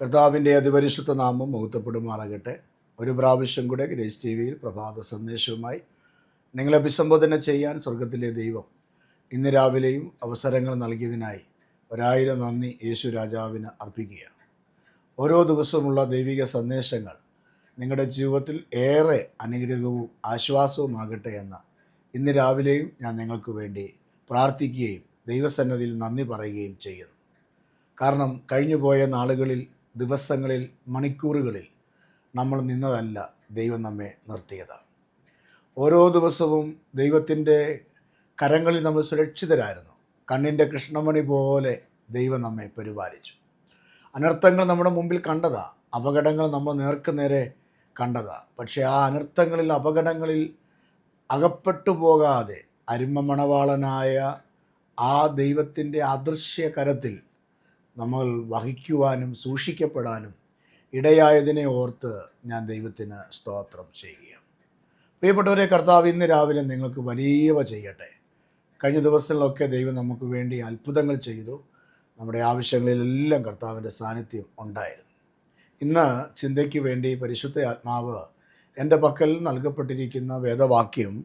കർത്താവിന്റെ അതിപരിശുദ്ധ നാമം മുഹത്തപ്പെടുമാറാകട്ടെ ഒരു പ്രാവശ്യം കൂടെ ഗ്രേസ് ടി വിയിൽ പ്രഭാത സന്ദേശവുമായി നിങ്ങളെ അഭിസംബോധന ചെയ്യാൻ സ്വർഗത്തിലെ ദൈവം ഇന്ന് രാവിലെയും അവസരങ്ങൾ നൽകിയതിനായി ഒരായിരം നന്ദി യേശു രാജാവിന് അർപ്പിക്കുകയാണ്. ഓരോ ദിവസവുമുള്ള ദൈവിക സന്ദേശങ്ങൾ നിങ്ങളുടെ ജീവിതത്തിൽ ഏറെ അനുഗ്രഹവും ആശ്വാസവുമാകട്ടെ എന്ന് ഇന്ന് രാവിലെയും ഞാൻ നിങ്ങൾക്ക് വേണ്ടി പ്രാർത്ഥിക്കുകയും ദൈവസന്നതിയിൽ നന്ദി പറയുകയും ചെയ്യുന്നു. കാരണം കഴിഞ്ഞുപോയ നാളുകളിൽ ദിവസങ്ങളിൽ മണിക്കൂറുകളിൽ നമ്മൾ നിന്നതല്ല ദൈവം നമ്മെ നിർത്തിയത്. ഓരോ ദിവസവും ദൈവത്തിന്റെ കരങ്ങളിൽ നമ്മൾ സുരക്ഷിതരായിരുന്നു. കണ്ണിന്റെ കൃഷ്ണമണി പോലെ ദൈവം നമ്മെ പരിപാലിച്ചു. അനർത്ഥങ്ങൾ നമ്മുടെ മുമ്പിൽ കണ്ടതാ. അപകടങ്ങൾ നമ്മൾ നേർക്ക് നേരെ കണ്ടതാ. പക്ഷേ ആ അനർത്ഥങ്ങളിൽ അപകടങ്ങളിൽ അകപ്പെട്ടു പോകാതെ അരുമ മണവാളനായ ആ ദൈവത്തിന്റെ അദൃശ്യ കരത്തിൽ നമ്മൾ വഹിക്കുവാനും സൂക്ഷിക്കപ്പെടാനും ഇടയായതിനെ ഓർത്ത് ഞാൻ ദൈവത്തിന് സ്തോത്രം ചെയ്യുകയാണ്. പ്രിയപ്പെട്ടവരെ കർത്താവ് ഇന്ന് രാവിലെ നിങ്ങൾക്ക് വലിയവ ചെയ്യട്ടെ. കഴിഞ്ഞ ദിവസങ്ങളിലൊക്കെ ദൈവം നമുക്ക് വേണ്ടി അത്ഭുതങ്ങൾ ചെയ്തു. നമ്മുടെ ആവശ്യങ്ങളിലെല്ലാം കർത്താവിന്റെ സാന്നിധ്യം ഉണ്ടായിരുന്നു. ഇന്ന് ചിന്തയ്ക്ക് വേണ്ടി പരിശുദ്ധ ആത്മാവ് എന്റെ പക്കൽ നൽകപ്പെട്ടിരിക്കുന്ന വേദവാക്യം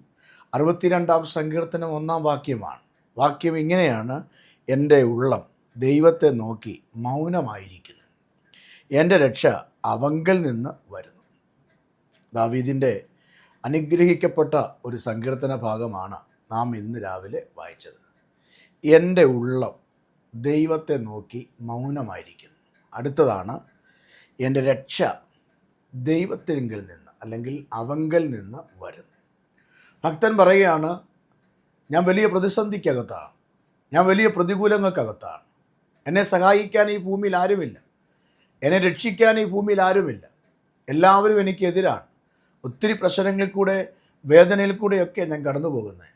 അറുപത്തിരണ്ടാം സങ്കീർത്തനം ഒന്നാം വാക്യമാണ്. വാക്യം ഇങ്ങനെയാണ് എന്റെ ഉള്ളം ദൈവത്തെ നോക്കി മൗനമായിരിക്കുന്നു. എന്റെ രക്ഷ അവങ്കൽ നിന്ന് വരുന്നു. ദാവീദിന്റെ അനുഗ്രഹിക്കപ്പെട്ട ഒരു സങ്കീർത്തന ഭാഗമാണ് നാം ഇന്ന് രാവിലെ വായിച്ചത്. എന്റെ ഉള്ളം ദൈവത്തെ നോക്കി മൗനമായിരിക്കുന്നു. അടുത്തതാണ് എന്റെ രക്ഷ ദൈവത്തിങ്കിൽ നിന്ന് അല്ലെങ്കിൽ അവങ്കൽ നിന്ന് വരുന്നു. ഭക്തൻ പറയുകയാണ് ഞാൻ വലിയ പ്രതിസന്ധിക്കകത്താണ്. ഞാൻ വലിയ പ്രതികൂലങ്ങൾക്കകത്താണ്. എന്നെ സഹായിക്കാൻ ഈ ഭൂമിയിൽ ആരുമില്ല. എന്നെ രക്ഷിക്കാൻ ഈ ഭൂമിയിൽ ആരുമില്ല. എല്ലാവരും എനിക്കെതിരാണ് ഒത്തിരി പ്രശ്നങ്ങളിൽ കൂടെ വേദനയിൽ കൂടെയൊക്കെ ഞാൻ കടന്നു പോകുന്നത്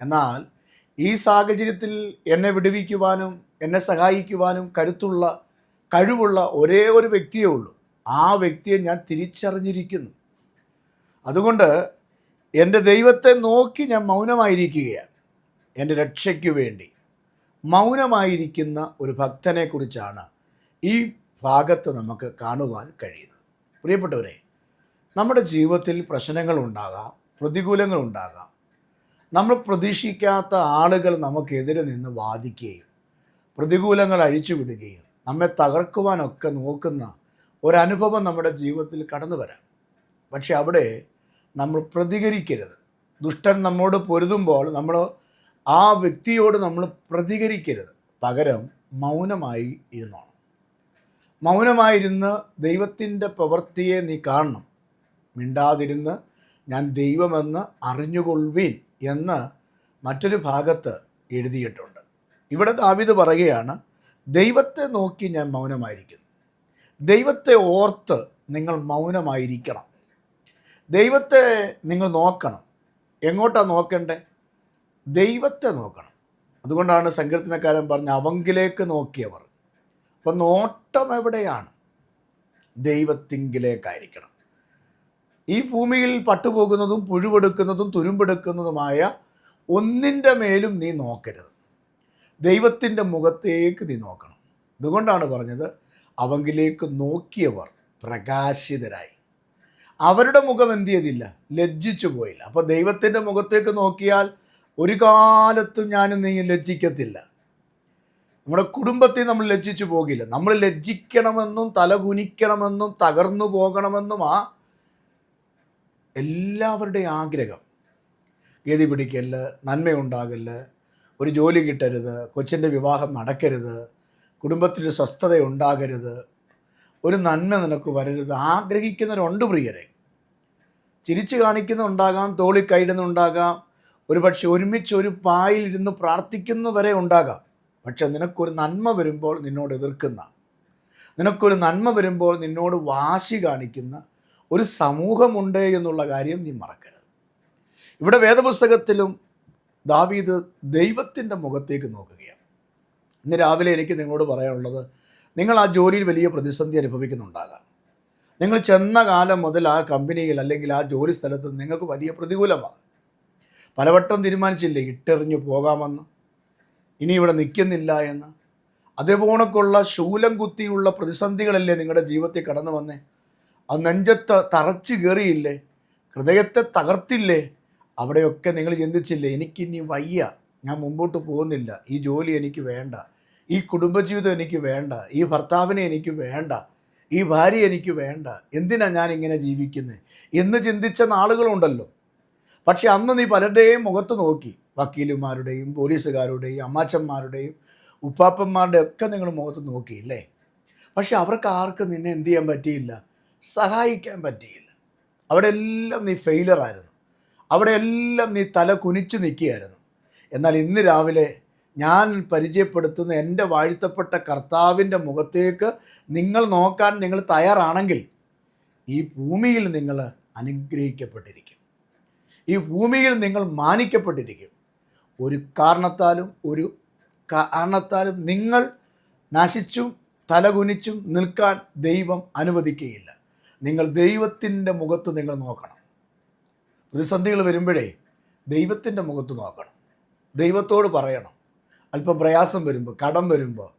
എന്നാൽ ഈ സാഹചര്യത്തിൽ എന്നെ വിടുവിക്കുവാനും എന്നെ സഹായിക്കുവാനും കരുത്തുള്ള കഴിവുള്ള ഒരേ ഒരു വ്യക്തിയേ ഉള്ളൂ. ആ വ്യക്തിയെ ഞാൻ തിരിച്ചറിഞ്ഞിരിക്കുന്നു. അതുകൊണ്ട് എന്റെ ദൈവത്തെ നോക്കി ഞാൻ മൗനമായിരിക്കുകയാണ്. എന്റെ രക്ഷയ്ക്ക് വേണ്ടി. മൗനമായിരിക്കുന്ന ഒരു ഭക്തനെക്കുറിച്ചാണ് ഈ ഭാഗത്ത് നമുക്ക് കാണുവാൻ കഴിയുന്നത്. പ്രിയപ്പെട്ടവരെ നമ്മുടെ ജീവിതത്തിൽ പ്രശ്നങ്ങൾ ഉണ്ടാകാം പ്രതികൂലങ്ങൾ ഉണ്ടാകാം. നമ്മൾ പ്രതീക്ഷിക്കാത്ത ആളുകൾ നമുക്കെതിരെ നിന്ന് വാദിക്കുകയും പ്രതികൂലങ്ങൾ അഴിച്ചുവിടുകയും നമ്മെ തകർക്കുവാനൊക്കെ നോക്കുന്ന ഒരനുഭവം നമ്മുടെ ജീവിതത്തിൽ കടന്നു വരാം. പക്ഷെ അവിടെ നമ്മൾ പ്രതികരിക്കരുത്. ദുഷ്ടൻ നമ്മോട് പൊരുതുമ്പോൾ നമ്മൾ ആ വ്യക്തിയോട് നമ്മൾ പ്രതികരിക്കരുത്. പകരം മൗനമായി ഇരുന്നോണം. മൗനമായിരുന്ന് ദൈവത്തിന്റെ പ്രവൃത്തിയെ നീ കാണണം. മിണ്ടാതിരുന്ന് ഞാൻ ദൈവമെന്ന് അറിഞ്ഞുകൊള്ളുവീൻ എന്ന് മറ്റൊരു ഭാഗത്ത് എഴുതിയിട്ടുണ്ട്. ഇവിടെ ദാവിത് പറയുകയാണ് ദൈവത്തെ നോക്കി ഞാൻ മൗനമായിരിക്കുന്നു. ദൈവത്തെ ഓർത്ത് നിങ്ങൾ മൗനമായിരിക്കണം. ദൈവത്തെ നിങ്ങൾ നോക്കണം. എങ്ങോട്ടാണ് നോക്കണ്ടേ? ദൈവത്തെ നോക്കണം. അതുകൊണ്ടാണ് സങ്കീർത്തനക്കാരൻ പറഞ്ഞ അവങ്കിലേക്ക് നോക്കിയവർ. അപ്പം നോട്ടം എവിടെയാണ്? ദൈവത്തിങ്കിലേക്കായിരിക്കണം. ഈ ഭൂമിയിൽ പട്ടുപോകുന്നതും പുഴുവെടുക്കുന്നതും തുരുമ്പെടുക്കുന്നതുമായ ഒന്നിന്റെ മേലും നീ നോക്കരുത്. ദൈവത്തിന്റെ മുഖത്തേക്ക് നീ നോക്കണം. അതുകൊണ്ടാണ് പറഞ്ഞത് അവങ്കിലേക്ക് നോക്കിയവർ പ്രകാശിതരായി. അവരുടെ മുഖം എന്ത് ചെയ്തില്ല? ലജ്ജിച്ചു പോയില്ല അപ്പോൾ ദൈവത്തിന്റെ മുഖത്തേക്ക് നോക്കിയാൽ ഒരു കാലത്തും ഞാനും നീ ലജ്ജിക്കത്തില്ല. നമ്മുടെ കുടുംബത്തെ നമ്മൾ ലജ്ജിച്ചു പോകില്ല. നമ്മൾ ലജ്ജിക്കണമെന്നും തലകുനിക്കണമെന്നും തകർന്നു പോകണമെന്നും ആ എല്ലാവരുടെയും ആഗ്രഹം. ഗതി പിടിക്കല്ല നന്മയുണ്ടാകല്ല ഒരു ജോലി കിട്ടരുത് കൊച്ചിന്റെ വിവാഹം നടക്കരുത് കുടുംബത്തിൽ സ്വസ്ഥത ഉണ്ടാകരുത് ഒരു നന്മ നിനക്ക് വരരുത്. ആഗ്രഹിക്കുന്നവരുണ്ട് പ്രിയരെ. ചിരിച്ചു കാണിക്കുന്നുണ്ടാകാം തോളി കൈയിടുന്നുണ്ടാകാം ഒരു പക്ഷെ ഒരുമിച്ച് ഒരു പായിൽ ഇരുന്ന് പ്രാർത്ഥിക്കുന്നവരെ ഉണ്ടാകാം. പക്ഷെ നിനക്കൊരു നന്മ വരുമ്പോൾ നിന്നോട് എതിർക്കുന്ന നിനക്കൊരു നന്മ വരുമ്പോൾ നിന്നോട് വാശി കാണിക്കുന്ന ഒരു സമൂഹമുണ്ട് എന്നുള്ള കാര്യം നീ മറക്കരുത്. ഇവിടെ വേദപുസ്തകത്തിലും ദാവീദ് ദൈവത്തിന്റെ മുഖത്തേക്ക് നോക്കുകയാണ്. ഇന്ന് രാവിലെ എനിക്ക് നിങ്ങളോട് പറയാനുള്ളത് നിങ്ങൾ ആ ജോലിയിൽ വലിയ പ്രതിസന്ധി അനുഭവിക്കുന്നുണ്ടാകാം. നിങ്ങൾ ചെന്ന കാലം മുതൽ ആ കമ്പനിയിൽ അല്ലെങ്കിൽ ആ ജോലി സ്ഥലത്ത് നിങ്ങൾക്ക് വലിയ പ്രതികൂലമാണ്. പലവട്ടം തീരുമാനിച്ചില്ലേ ഇട്ടെറിഞ്ഞു പോകാമെന്ന്. ഇനി ഇവിടെ നിൽക്കുന്നില്ല എന്ന്. അതേപോണക്കുള്ള ശൂലം കുത്തിയുള്ള പ്രതിസന്ധികളല്ലേ നിങ്ങളുടെ ജീവിതത്തിൽ കടന്നു വന്നേ. അത് നെഞ്ചത്ത് തറച്ചു കയറിയില്ലേ ഹൃദയത്തെ തകർത്തില്ലേ അവിടെയൊക്കെ നിങ്ങൾ ചിന്തിച്ചില്ലേ എനിക്കിനി വയ്യ ഞാൻ മുമ്പോട്ട് പോകുന്നില്ല ഈ ജോലി എനിക്ക് വേണ്ട ഈ കുടുംബജീവിതം എനിക്ക് വേണ്ട ഈ ഭർത്താവിനെ എനിക്ക് വേണ്ട ഈ ഭാര്യ എനിക്ക് വേണ്ട എന്തിനാണ് ഞാൻ ഇങ്ങനെ ജീവിക്കുന്നത് എന്ന് ചിന്തിച്ച നാളുകളുണ്ടല്ലോ. പക്ഷെ അന്ന് നീ പലരുടെയും മുഖത്ത് നോക്കി. വക്കീലുമാരുടെയും പോലീസുകാരുടെയും അമ്മാച്ചന്മാരുടെയും ഉപ്പാപ്പന്മാരുടെയും ഒക്കെ നിങ്ങൾ മുഖത്ത് നോക്കി അല്ലേ പക്ഷെ അവർക്ക് ആർക്കും നിന്നെ എന്ത് ചെയ്യാൻ പറ്റിയില്ല? സഹായിക്കാൻ പറ്റിയില്ല. അവിടെ എല്ലാം നീ ഫെയിലറായിരുന്നു അവിടെ എല്ലാം നീ തല കുനിച്ച് നിൽക്കുകയായിരുന്നു. എന്നാൽ ഇന്ന് രാവിലെ ഞാൻ പരിചയപ്പെടുത്തുന്ന എന്റെ വാഴ്ത്തപ്പെട്ട കർത്താവിന്റെ മുഖത്തേക്ക് നിങ്ങൾ നോക്കാൻ നിങ്ങൾ തയ്യാറാണെങ്കിൽ ഈ ഭൂമിയിൽ നിങ്ങൾ അനുഗ്രഹിക്കപ്പെട്ടിരിക്കും. ഈ ഭൂമിയിൽ നിങ്ങൾ മാനിക്കപ്പെട്ടിരിക്കും. ഒരു കാരണത്താലും ഒരു കാരണത്താലും നിങ്ങൾ നശിച്ചും തലകുനിച്ചും നിൽക്കാൻ ദൈവം അനുവദിക്കുകയില്ല. നിങ്ങൾ ദൈവത്തിന്റെ മുഖത്ത് നിങ്ങൾ നോക്കണം. പ്രതിസന്ധികൾ വരുമ്പോഴേ ദൈവത്തിന്റെ മുഖത്ത് നോക്കണം. ദൈവത്തോട് പറയണം. അല്പം പ്രയാസം വരുമ്പോൾ കടം വരുമ്പോൾ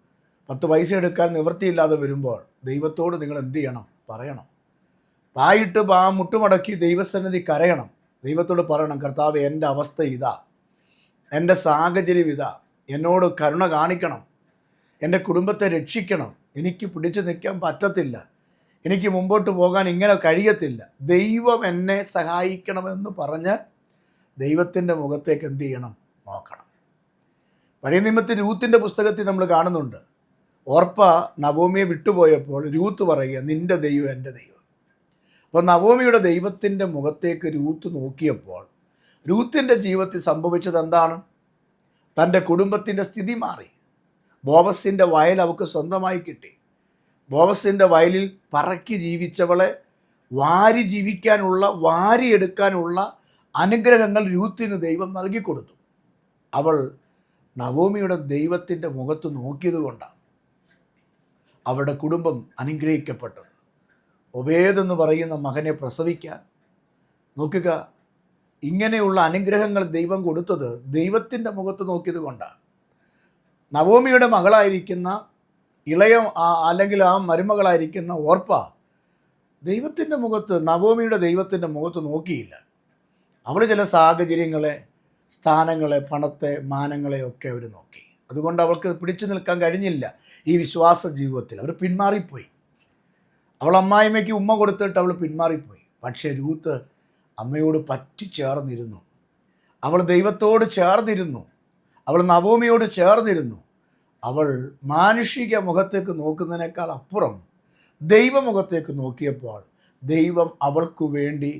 പത്ത് പൈസ എടുക്കാൻ നിവൃത്തിയില്ലാതെ വരുമ്പോൾ ദൈവത്തോട് നിങ്ങൾ എന്ത് ചെയ്യണം? പറയണം. പായിട്ട് പാ മുട്ടുമടക്കി ദൈവസന്നിധി കരയണം. ദൈവത്തോട് പറയണം കർത്താവ് എന്റെ അവസ്ഥ ഇതാ. എന്റെ സാഹചര്യം ഇതാ. എന്നോട് കരുണ കാണിക്കണം. എന്റെ കുടുംബത്തെ രക്ഷിക്കണം. എനിക്ക് പിടിച്ചു നിൽക്കാൻ പറ്റത്തില്ല. എനിക്ക് മുമ്പോട്ട് പോകാൻ ഇങ്ങനെ കഴിയത്തില്ല. ദൈവം എന്നെ സഹായിക്കണമെന്ന് പറഞ്ഞ് ദൈവത്തിന്റെ മുഖത്തേക്ക് എന്ത് ചെയ്യണം? നോക്കണം. പഴയ നിയമത്തിൽ രൂത്തിന്റെ പുസ്തകത്തിൽ നമ്മൾ കാണുന്നുണ്ട്. ഓർപ്പ നവോമിയെ വിട്ടുപോയപ്പോൾ രൂത്ത് പറയുക നിന്റെ ദൈവം എന്റെ ദൈവം. അപ്പോൾ നവോമിയുടെ ദൈവത്തിന്റെ മുഖത്തേക്ക് രൂത്ത് നോക്കിയപ്പോൾ രൂത്തിന്റെ ജീവിതത്തിൽ സംഭവിച്ചത് എന്താണ്? തന്റെ കുടുംബത്തിന്റെ സ്ഥിതി മാറി. ബോബസിന്റെ വയൽ അവൾക്ക് സ്വന്തമായി കിട്ടി. ബോബസിന്റെ വയലിൽ പറക്കി ജീവിച്ചവളെ വാരി ജീവിക്കാനുള്ള വാരിയെടുക്കാനുള്ള അനുഗ്രഹങ്ങൾ രൂത്തിന് ദൈവം നൽകി കൊടുത്തു. അവൾ നവോമിയുടെ ദൈവത്തിന്റെ മുഖത്ത് നോക്കിയതുകൊണ്ടാണ് അവരുടെ കുടുംബം അനുഗ്രഹിക്കപ്പെട്ടത്. ഒബേദെന്ന് പറയുന്ന മകനെ പ്രസവിക്കാൻ. നോക്കുക ഇങ്ങനെയുള്ള അനുഗ്രഹങ്ങൾ ദൈവം കൊടുത്തത് ദൈവത്തിന്റെ മുഖത്ത് നോക്കിയത് കൊണ്ടാണ്. നവോമിയുടെ മകളായിരിക്കുന്ന ഇളയ അല്ലെങ്കിൽ ആ മരുമകളായിരിക്കുന്ന ഓർപ്പ ദൈവത്തിന്റെ മുഖത്ത് നവോമിയുടെ ദൈവത്തിന്റെ മുഖത്ത് നോക്കിയില്ല. അവൾ ചില സാഹചര്യങ്ങളെ സ്ഥാനങ്ങളെ പണത്തെ മാനങ്ങളെ ഒക്കെ അവർ നോക്കി. അതുകൊണ്ട് അവൾക്ക് പിടിച്ചു നിൽക്കാൻ കഴിഞ്ഞില്ല ഈ വിശ്വാസ ജീവിതത്തിൽ. അവർ പിന്മാറിപ്പോയി. അവൾ അമ്മായിമ്മയ്ക്ക് ഉമ്മ കൊടുത്തിട്ട് അവൾ പിന്മാറിപ്പോയി. പക്ഷേ രൂത്ത് അമ്മയോട് പറ്റി ചേർന്നിരുന്നു അവൾ ദൈവത്തോട് ചേർന്നിരുന്നു. അവൾ നവോമിയോട് ചേർന്നിരുന്നു. അവൾ മാനുഷിക മുഖത്തേക്ക് നോക്കുന്നതിനേക്കാൾ അപ്പുറം ദൈവമുഖത്തേക്ക് നോക്കിയപ്പോൾ ദൈവം അവൾക്ക് വേണ്ടി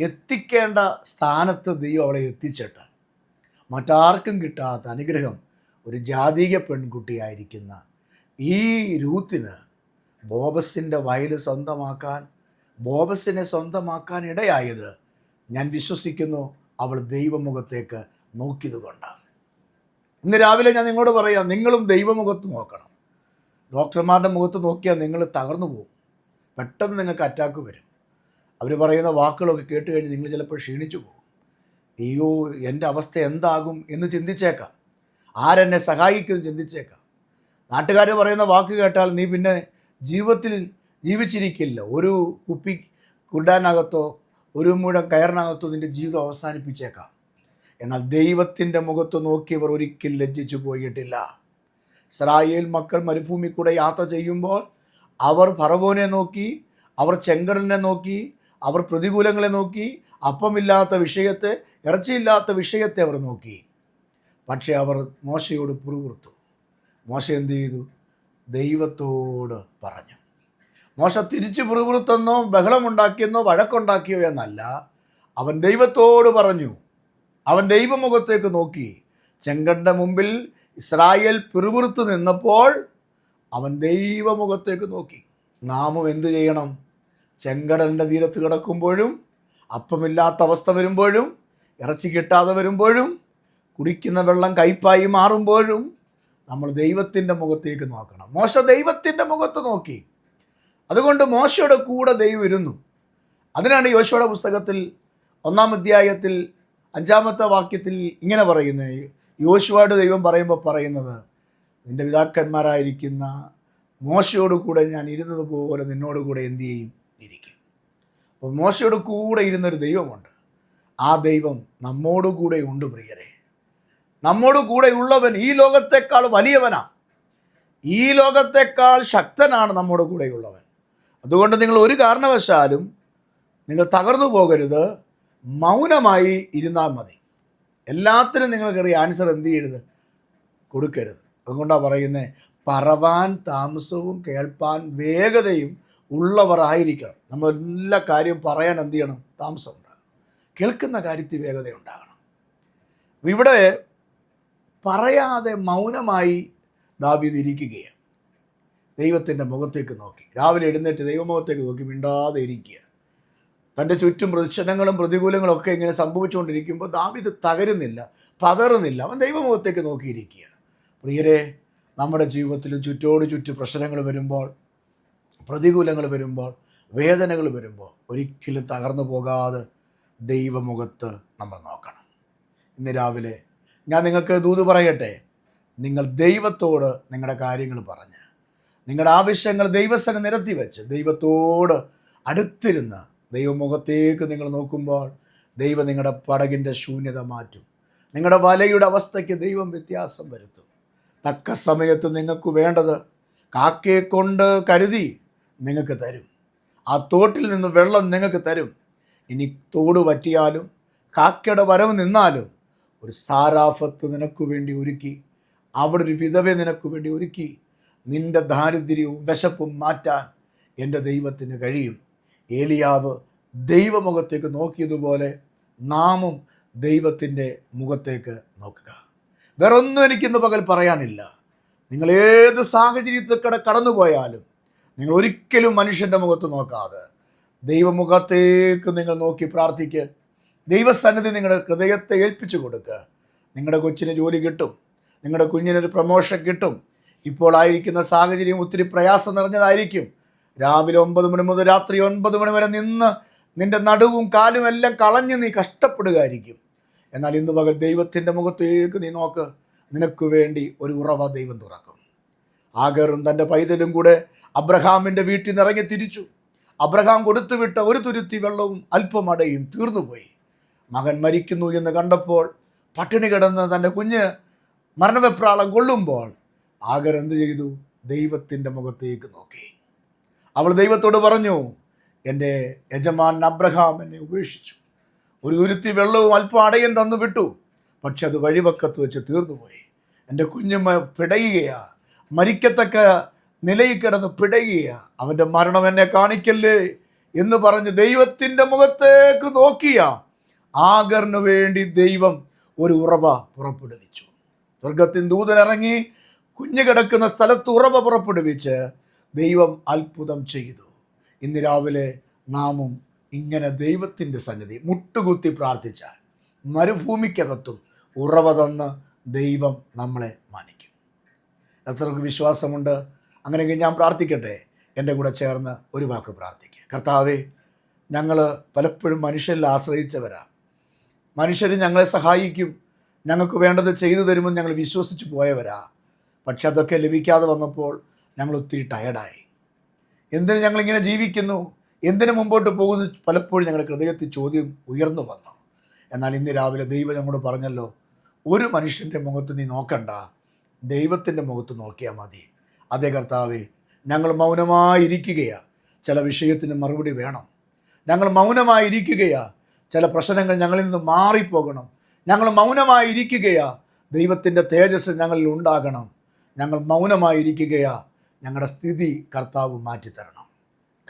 എത്തിക്കേണ്ട സ്ഥാനത്ത് ദൈവം അവളെ എത്തിച്ചിട്ട്. മറ്റാർക്കും കിട്ടാത്ത അനുഗ്രഹം ഒരു ജാതീയ പെൺകുട്ടിയായിരിക്കുന്ന ഈ രൂത്തിന് ബോബസിന്റെ വയൽ സ്വന്തമാക്കാൻ ബോബസിനെ സ്വന്തമാക്കാൻ ഇടയായത് ഞാൻ വിശ്വസിക്കുന്നു അവൾ ദൈവമുഖത്തേക്ക് നോക്കിയത് കൊണ്ടാണ് ഇന്ന് രാവിലെ ഞാൻ നിങ്ങളോട് പറയാം നിങ്ങളും ദൈവമുഖത്ത് നോക്കണം. ഡോക്ടർമാരുടെ മുഖത്ത് നോക്കിയാൽ നിങ്ങൾ തകർന്നു പോകും. പെട്ടെന്ന് നിങ്ങൾക്ക് അറ്റാക്ക് വരും. അവർ പറയുന്ന വാക്കുകളൊക്കെ കേട്ട് കഴിഞ്ഞ് നിങ്ങൾ ചിലപ്പോൾ ക്ഷീണിച്ചു പോകും. അയ്യോ എന്റെ അവസ്ഥ എന്താകും എന്ന് ചിന്തിച്ചേക്കാം. ആരെന്നെ സഹായിക്കും ചിന്തിച്ചേക്കാം. നാട്ടുകാർ പറയുന്ന വാക്ക് കേട്ടാൽ നീ പിന്നെ ജീവിതത്തിൽ ജീവിച്ചിരിക്കില്ല. ഒരു കുപ്പി കുടാനകത്തോ ഒരു മുഴം കയറിനകത്തോ നിന്റെ ജീവിതം അവസാനിപ്പിച്ചേക്കാം. എന്നാൽ ദൈവത്തിന്റെ മുഖത്ത് നോക്കിയവർ ഒരിക്കൽ ലജ്ജിച്ചു പോയിട്ടില്ല. ഇസ്രായേൽ മക്കൾ മരുഭൂമി കൂടെ യാത്ര ചെയ്യുമ്പോൾ അവർ ഫറവോനെ നോക്കി അവർ ചെങ്കടലിനെ നോക്കി അവർ പ്രതികൂലങ്ങളെ നോക്കി അപ്പമില്ലാത്ത വിഷയത്തെ ഇറച്ചിയില്ലാത്ത വിഷയത്തെ അവർ നോക്കി. പക്ഷേ അവർ മോശയോട് പുറകുർത്തു മോശ എന്ത് ചെയ്തു? ദൈവത്തോട് പറഞ്ഞു. മോശ തിരിച്ചു പുറപുറത്തെന്നോ ബഹളമുണ്ടാക്കിയെന്നോ വഴക്കുണ്ടാക്കിയോ എന്നല്ല അവൻ ദൈവത്തോട് പറഞ്ഞു. അവൻ ദൈവമുഖത്തേക്ക് നോക്കി. ചെങ്കണ്ട മുമ്പിൽ ഇസ്രായേൽ പിറുപിറുത്ത് നിന്നപ്പോൾ അവൻ ദൈവമുഖത്തേക്ക് നോക്കി. നാമും എന്തു ചെയ്യണം? ചെങ്കടലിന്റെ തീരത്ത് കിടക്കുമ്പോഴും അപ്പമില്ലാത്ത അവസ്ഥ വരുമ്പോഴും ഇറച്ചി കിട്ടാതെ വരുമ്പോഴും കുടിക്കുന്ന വെള്ളം കയ്പായി മാറുമ്പോഴും നമ്മൾ ദൈവത്തിന്റെ മുഖത്തേക്ക് നോക്കണം. മോശ ദൈവത്തിന്റെ മുഖത്ത് നോക്കി. അതുകൊണ്ട് മോശയുടെ കൂടെ ദൈവം ഇരുന്നു. അതിനാണ് യോശയുടെ പുസ്തകത്തിൽ ഒന്നാം അധ്യായത്തിൽ അഞ്ചാമത്തെ വാക്യത്തിൽ ഇങ്ങനെ പറയുന്നത് യോശുവയുടെ ദൈവം പറയുമ്പോൾ പറയുന്നത് നിന്റെ പിതാക്കന്മാരായിരിക്കുന്ന മോശയോട് കൂടെ ഞാൻ ഇരുന്നത് പോലെ നിന്നോട് കൂടെ എന്തു ചെയ്യും? ഇരിക്കും. അപ്പോൾ മോശയോട് കൂടെ ഇരുന്നൊരു ദൈവമുണ്ട്. ആ ദൈവം നമ്മോടുകൂടെ ഉണ്ട് പ്രിയരെ. നമ്മോട് കൂടെയുള്ളവൻ ഈ ലോകത്തെക്കാൾ വലിയവനാ. ഈ ലോകത്തെക്കാൾ ശക്തനാണ് നമ്മുടെ കൂടെയുള്ളവൻ. അതുകൊണ്ട് നിങ്ങൾ ഒരു കാരണവശാലും നിങ്ങൾ തകർന്നു പോകരുത്. മൗനമായി ഇരുന്നാൽ മതി. എല്ലാത്തിനും നിങ്ങൾക്കറിയ ആൻസർ എന്ത് ചെയ്യരുത്? കൊടുക്കരുത്. അതുകൊണ്ടാണ് പറയുന്നത് പറവാൻ താമസവും കേൾപ്പാൻ വേഗതയും ഉള്ളവർ ആയിരിക്കണം. നമ്മൾ എല്ലാ കാര്യവും പറയാൻ എന്ത് ചെയ്യണം? താമസം ഉണ്ടാകണം. കേൾക്കുന്ന കാര്യത്തിൽ വേഗത ഉണ്ടാകണം. ഇവിടെ പറയാതെ മൗനമായി ദാവീദ് ഇരിക്കുകയാണ്. ദൈവത്തിന്റെ മുഖത്തേക്ക് നോക്കി. രാവിലെ എഴുന്നേറ്റ് ദൈവമുഖത്തേക്ക് നോക്കി മിണ്ടാതെ ഇരിക്കുക തന്റെ ചുറ്റും പ്രദർശനങ്ങളും പ്രതികൂലങ്ങളും ഒക്കെ ഇങ്ങനെ സംഭവിച്ചുകൊണ്ടിരിക്കുമ്പോൾ ദാവീദ് തകരുന്നില്ല പതറുന്നില്ല. അവൻ ദൈവമുഖത്തേക്ക് നോക്കിയിരിക്കുക പ്രിയരെ നമ്മുടെ ജീവിതത്തിൽ ചുറ്റോട് ചുറ്റു പ്രശ്നങ്ങൾ വരുമ്പോൾ പ്രതികൂലങ്ങൾ വരുമ്പോൾ വേദനകൾ വരുമ്പോൾ ഒരിക്കലും തകർന്നു പോകാതെ ദൈവമുഖത്ത് നമ്മൾ നോക്കണം. ഇന്ന് രാവിലെ ഞാൻ നിങ്ങൾക്ക് ദൂത് പറയട്ടെ. നിങ്ങൾ ദൈവത്തോട് നിങ്ങളുടെ കാര്യങ്ങൾ പറഞ്ഞ് നിങ്ങളുടെ ആവശ്യങ്ങൾ ദൈവസ്ഥന നിരത്തി വെച്ച് ദൈവത്തോട് അടുത്തിരുന്ന് ദൈവമുഖത്തേക്ക് നിങ്ങൾ നോക്കുമ്പോൾ ദൈവം നിങ്ങളുടെ പടകിന്റെ ശൂന്യത മാറ്റും. നിങ്ങളുടെ വലയുടെ അവസ്ഥയ്ക്ക് ദൈവം വ്യത്യാസം വരുത്തും. തക്ക സമയത്ത് നിങ്ങൾക്ക് വേണ്ടത് കാക്കയെ കൊണ്ട് കരുതി നിങ്ങൾക്ക് തരും. ആ തോട്ടിൽ നിന്ന് വെള്ളം നിങ്ങൾക്ക് തരും. ഇനി തോട് പറ്റിയാലും കാക്കയുടെ വരവ് നിന്നാലും ഒരു സാരാഫത്ത് നിനക്ക് വേണ്ടി ഒരുക്കി. അവിടെ ഒരു വിധവെ നിനക്ക് വേണ്ടി ഒരുക്കി. നിന്റെ ദാരിദ്ര്യവും വിശപ്പും മാറ്റാൻ എന്റെ ദൈവത്തിന് കഴിയും. ഏലിയാവ് ദൈവമുഖത്തേക്ക് നോക്കിയതുപോലെ നാമും ദൈവത്തിന്റെ മുഖത്തേക്ക് നോക്കുക. വേറെ ഒന്നും എനിക്കിന്ന് പകൽ പറയാനില്ല. നിങ്ങൾ ഏത് സാഹചര്യത്തിൽ കൂടെ കടന്നു പോയാലും നിങ്ങൾ ഒരിക്കലും മനുഷ്യന്റെ മുഖത്ത് നോക്കാതെ ദൈവമുഖത്തേക്ക് നിങ്ങൾ നോക്കി പ്രാർത്ഥിക്കുക ദൈവസന്നിധി നിങ്ങളുടെ ഹൃദയത്തെ ഏൽപ്പിച്ചു കൊടുക്കുക. നിങ്ങളുടെ കൊച്ചിന് ജോലി കിട്ടും. നിങ്ങളുടെ കുഞ്ഞിനൊരു പ്രമോഷൻ കിട്ടും. ഇപ്പോൾ ആയിരിക്കുന്ന സാഹചര്യം ഒത്തിരി പ്രയാസം നിറഞ്ഞതായിരിക്കും. രാവിലെ ഒമ്പത് മണി മുതൽ രാത്രി ഒൻപത് മണി വരെ നിന്ന് നിന്റെ നടുവും കാലും എല്ലാം കളഞ്ഞ് നീ കഷ്ടപ്പെടുകയായിരിക്കും. എന്നാൽ ഇന്ന് പകൽ ദൈവത്തിന്റെ മുഖത്തേക്ക് നീ നോക്ക്. നിനക്ക് വേണ്ടി ഒരു ഉറവ ദൈവം തുറക്കും. ആഗറും തന്റെ പൈതലും കൂടെ അബ്രഹാമിന്റെ വീട്ടിൽ നിന്ന് ഇറങ്ങി തിരിച്ചു. അബ്രഹാം കൊടുത്തുവിട്ട ഒരു തുരുത്തി വെള്ളവും അല്പമടയും തീർന്നുപോയി. മകൻ മരിക്കുന്നു എന്ന് കണ്ടപ്പോൾ പട്ടിണി കിടന്ന് തന്റെ കുഞ്ഞ് മരണവെപ്രാളം കൊള്ളുമ്പോൾ ആഗർ എന്ത് ചെയ്തു? ദൈവത്തിന്റെ മുഖത്തേക്ക് നോക്കി. അവൾ ദൈവത്തോട് പറഞ്ഞു എന്റെ യജമാൻ അബ്രഹാം എന്നെ ഉപേക്ഷിച്ചു. ഒരു തുരുത്തി വെള്ളവും അല്പം അടയും തന്നു വിട്ടു. പക്ഷെ അത് വഴിവക്കത്ത് വെച്ച് തീർന്നുപോയി. എന്റെ കുഞ്ഞ് പിടയുകയാ. മരിക്കത്തക്ക നിലയിൽ കിടന്ന് പിടയുകയാ. അവന്റെ മരണം എന്നെ കാണിക്കല്ലേ? എന്ന് പറഞ്ഞ് ദൈവത്തിന്റെ മുഖത്തേക്ക് നോക്കിയ ആഗറിന് വേണ്ടി ദൈവം ഒരു ഉറവ പുറപ്പെടുവിച്ചു. സ്വർഗത്തിൻ ദൂതൻ ഇറങ്ങി കുഞ്ഞു കിടക്കുന്ന സ്ഥലത്ത് ഉറവ പുറപ്പെടുവിച്ച് ദൈവം അത്ഭുതം ചെയ്തു. ഇന്ന് രാവിലെ നാമും ഇങ്ങനെ ദൈവത്തിന്റെ സന്നിധി മുട്ടുകുത്തി പ്രാർത്ഥിച്ചാൽ മരുഭൂമിക്കകത്തും ഉറവ തന്ന് ദൈവം നമ്മളെ മാനിക്കും. എത്രക്ക് വിശ്വാസമുണ്ട്. അങ്ങനെയെങ്കിൽ ഞാൻ പ്രാർത്ഥിക്കട്ടെ. എന്റെ കൂടെ ചേർന്ന് ഒരു വാക്ക് പ്രാർത്ഥിക്കുക കർത്താവേ ഞങ്ങൾ പലപ്പോഴും മനുഷ്യരിൽ ആശ്രയിച്ചവരാ. മനുഷ്യർ ഞങ്ങളെ സഹായിക്കും. ഞങ്ങൾക്ക് വേണ്ടത് ചെയ്തു തരുമെന്ന് ഞങ്ങൾ വിശ്വസിച്ച് പോയവരാ. പക്ഷെ അതൊക്കെ ലഭിക്കാതെ വന്നപ്പോൾ ഞങ്ങൾ ഒത്തിരി ടയർഡായി എന്തിന് ഞങ്ങളിങ്ങനെ ജീവിക്കുന്നു? എന്തിനു മുമ്പോട്ട് പോകുന്നു? പലപ്പോഴും ഞങ്ങളുടെ ഹൃദയത്തിൽ ചോദ്യം ഉയർന്നു വന്നു. എന്നാൽ ഇന്ന് രാവിലെ ദൈവം ഞങ്ങളോട് പറഞ്ഞല്ലോ ഒരു മനുഷ്യന്റെ മുഖത്ത് നീ നോക്കണ്ട. ദൈവത്തിന്റെ മുഖത്ത് നോക്കിയാൽ മതി. അതേ കർത്താവേ ഞങ്ങൾ മൗനമായിരിക്കുകയാണ് ചില വിഷയത്തിന് മറുപടി വേണം. ഞങ്ങൾ മൗനമായിരിക്കുകയാ. ചില പ്രശ്നങ്ങൾ ഞങ്ങളിൽ നിന്ന് മാറിപ്പോകണം. ഞങ്ങൾ മൗനമായിരിക്കുകയാ. ദൈവത്തിന്റെ തേജസ് ഞങ്ങളിൽ ഉണ്ടാകണം. ഞങ്ങൾ മൗനമായിരിക്കുകയാ. ഞങ്ങളുടെ സ്ഥിതി കർത്താവ് മാറ്റിത്തരണം.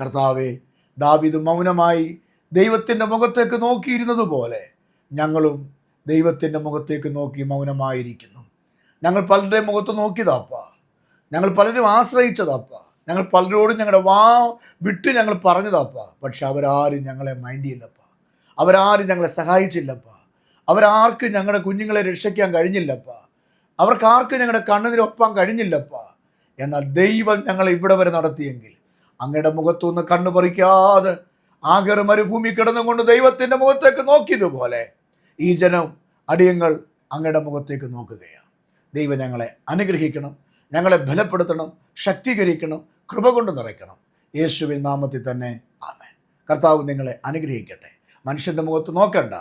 കർത്താവെ ദാവിദ് മൗനമായി ദൈവത്തിന്റെ മുഖത്തേക്ക് നോക്കിയിരുന്നത് പോലെ ഞങ്ങളും ദൈവത്തിന്റെ മുഖത്തേക്ക് നോക്കി മൗനമായിരിക്കുന്നു. ഞങ്ങൾ പലരുടെയും മുഖത്ത് നോക്കിയതാപ്പ. ഞങ്ങൾ പലരും ആശ്രയിച്ചതാപ്പ. ഞങ്ങൾ പലരോടും ഞങ്ങളുടെ വാ വിട്ട് ഞങ്ങൾ പറഞ്ഞതാപ്പ. പക്ഷെ അവരാരും ഞങ്ങളെ മൈൻഡ് ചെയ്യില്ലപ്പ. അവരാരും ഞങ്ങളെ സഹായിച്ചില്ലപ്പ. അവരാർക്കും ഞങ്ങളുടെ കുഞ്ഞുങ്ങളെ രക്ഷിക്കാൻ കഴിഞ്ഞില്ലപ്പ. അവർക്കാർക്കും ഞങ്ങളുടെ കണ്ണുനിരൊപ്പാൻ കഴിഞ്ഞില്ലപ്പ. എന്നാൽ ദൈവം ഞങ്ങളെ ഇവിടെ വരെ നടത്തിയെങ്കിൽ അങ്ങയുടെ മുഖത്തുനിന്ന് കണ്ണു പറിക്കാതെ ആകർ മരുഭൂമി കിടന്നുകൊണ്ട് ദൈവത്തിന്റെ മുഖത്തേക്ക് നോക്കിയതുപോലെ ഈ ജനം അടിയങ്ങൾ അങ്ങയുടെ മുഖത്തേക്ക് നോക്കുകയാണ്. ദൈവം ഞങ്ങളെ അനുഗ്രഹിക്കണം ഞങ്ങളെ ബലപ്പെടുത്തണം ശക്തീകരിക്കണം കൃപ കൊണ്ട് നിറയ്ക്കണം. യേശുവിൻ നാമത്തിൽ തന്നെ ആമേൻ. കർത്താവ് നിങ്ങളെ അനുഗ്രഹിക്കട്ടെ. മനുഷ്യന്റെ മുഖത്ത് നോക്കണ്ട.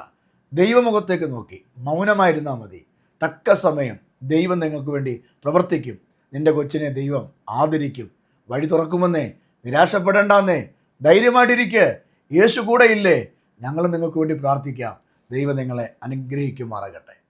ദൈവമുഖത്തേക്ക് നോക്കി. മൗനമായിരുന്നാൽ മതി. തക്ക സമയം ദൈവം നിങ്ങൾക്ക് വേണ്ടി പ്രവർത്തിക്കും. നിന്റെ കൊച്ചിനെ ദൈവം ആദരിക്കും. വഴി തുറക്കുമെന്നേ നിരാശപ്പെടേണ്ടെന്നേ ധൈര്യമായിട്ടിരിക്കുക യേശു കൂടെ ഇല്ലേ ഞങ്ങൾ നിങ്ങൾക്ക് വേണ്ടി പ്രാർത്ഥിക്കാം. ദൈവം നിങ്ങളെ അനുഗ്രഹിക്കുമാറാകട്ടെ.